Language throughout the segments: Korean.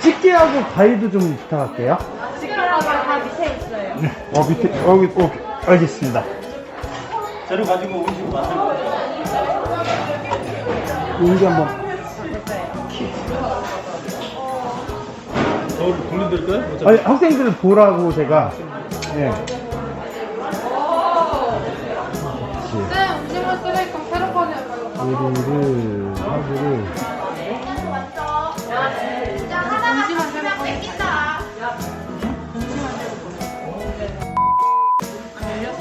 집게하고 가위도 좀 부탁할게요. 집게라고 다 밑에 있어요. 어, 밑에, 여기, 어, 알겠습니다. 재료 가지고 음식 만들 거예요. 여기 한번. 저를 돌려드릴까요? 아니, 학생들을 보라고 제가. 예. 쌤, 음식물 쓰레기통 새로 꺼내요. 요리를, 하기를.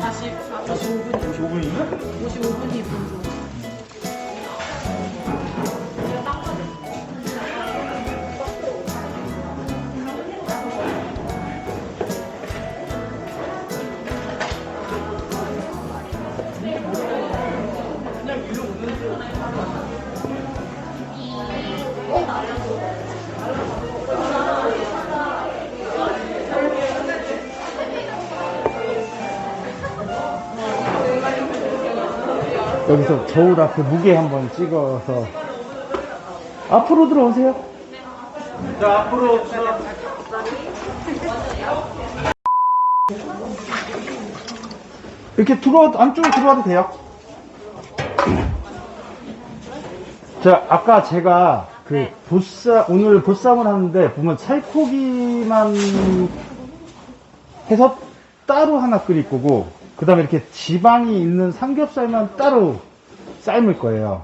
45분. 55분인가? 55분이 분조. 여기서 저울 앞에 무게 한번 찍어서. 앞으로 들어오세요. 자, 앞으로 저 이렇게 들어와, 안쪽으로 들어와도 돼요. 자, 아까 제가 그 보쌈, 오늘 보쌈을 하는데 보면 살코기만 해서 따로 하나 끓일 거고, 그 다음에 이렇게 지방이 있는 삼겹살만 따로 삶을 거예요.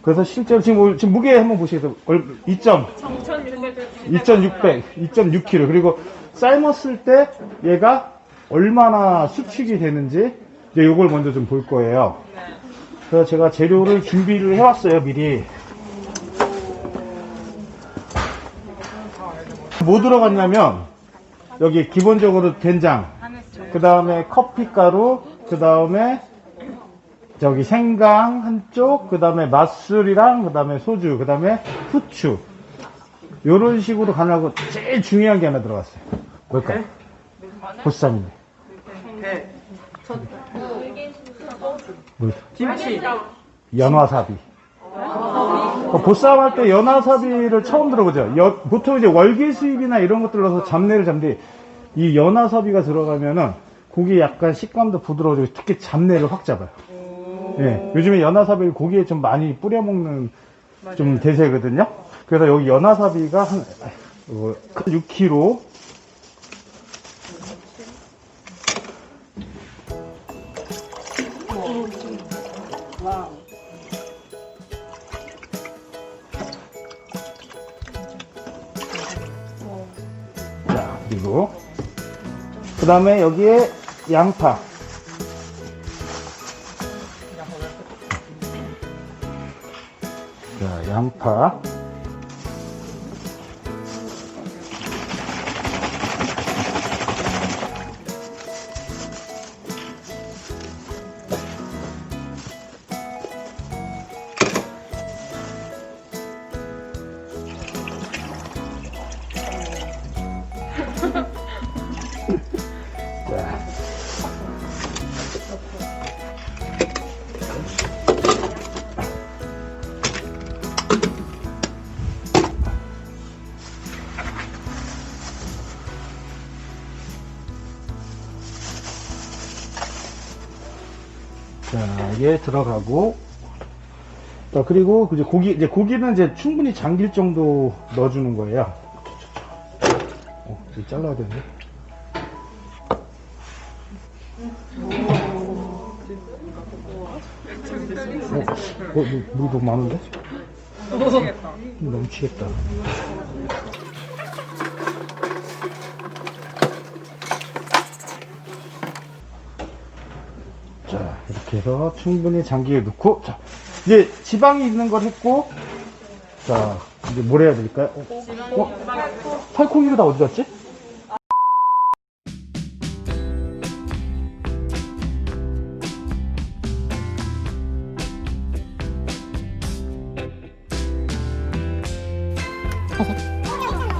그래서 실제로 지금, 올- 지금 무게 한번 보시겠어요? 2점. 2,600, 2.6kg. 그리고 삶았을 때 얘가 얼마나 수축이 되는지 이제 요걸 먼저 좀 볼 거예요. 그래서 제가 재료를 준비를 해왔어요, 미리. 뭐 들어갔냐면 여기 기본적으로 된장, 그 다음에 커피가루, 그 다음에 저기 생강 한쪽, 그 다음에 맛술이랑 그 다음에 소주, 그 다음에 후추. 요런 식으로 가나고 제일 중요한 게 하나 들어갔어요. 뭘까요? 보쌈인데. 뭐, 김치. 연화사비. 어, 보쌈 할 때 연화사비를 처음 들어보죠. 여- 보통 이제 월계 수입이나 이런 것들 넣어서 잡내를 잡는데 이 연화사비가 들어가면은 고기 약간 식감도 부드러워지고 특히 잡내를 확 잡아요. 예, 요즘에 연화사비를 고기에 좀 많이 뿌려 먹는 좀 대세거든요. 그래서 여기 연화사비가 한 어, 6kg. 자, 그리고 그 다음에 여기에 양파. 자, 양파. 자, 이게 들어가고. 자, 그리고 이제 고기, 이제 고기는 이제 충분히 잠길 정도 넣어주는 거예요. 어, 이거 잘라야 되는데. 어, 어, 물- 물이 너무 많은데? 넘치겠다. 넘치겠다. 이렇게 해서 충분히 장기에 넣고 자 이제 지방이 있는 걸 했고 자 이제 뭘 해야 될까요? 어? 어? 살코기가 다 어디 갔지?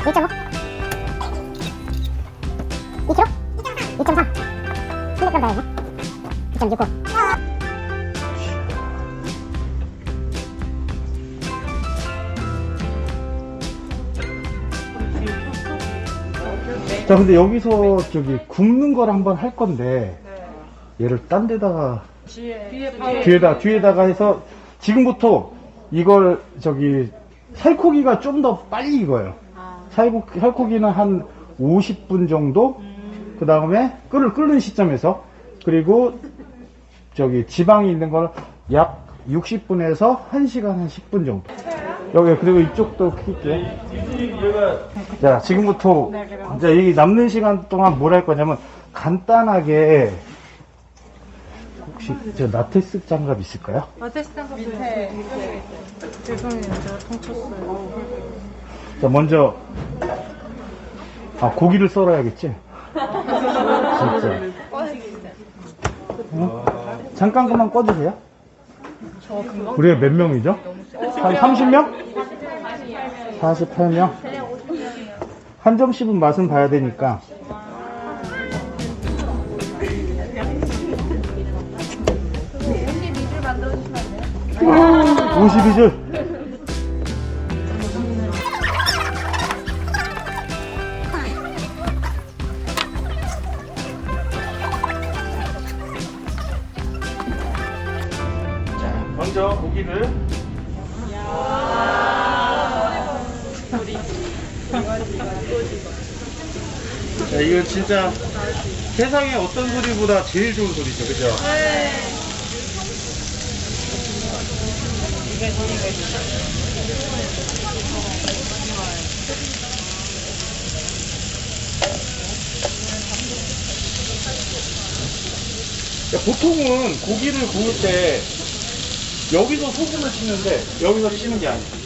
이점 3 2.3 2.3 2.6 2.6 자, 근데 여기서 저기 굽는 걸 한번 할 건데, 얘를 딴 데다가, 뒤에 바로 뒤에다, 뒤에다가 해서, 지금부터 이걸 저기, 살코기가 좀 더 빨리 익어요. 살코, 살코기는 한 50분 정도? 그 다음에 끓을, 끓는 시점에서, 그리고 저기 지방이 있는 걸 약 60분에서 1시간 한 10분 정도. 여기, 그리고 이쪽도 킬게요. 자, 지금부터 이제 이 남는 시간 동안 뭘 할 거냐면 간단하게 혹시 저 나테스 장갑 있을까요? 마테스 장갑 밑에 죄송해요 제가 통쳤어요 자, 먼저 아 고기를 썰어야겠지. 진짜. 어? 잠깐 그만 꺼주세요. 우리가 몇 명이죠? 한 30명? 48명? 한 점씩은 맛은 봐야 되니까. 오, 52줄. 먼저 고기를 자, 이거 진짜 세상에 어떤 소리보다 제일 좋은 소리죠, 그죠? 야, 보통은 고기를 구울 때 여기서 소금을 치는데 여기서 치는 게 아니야.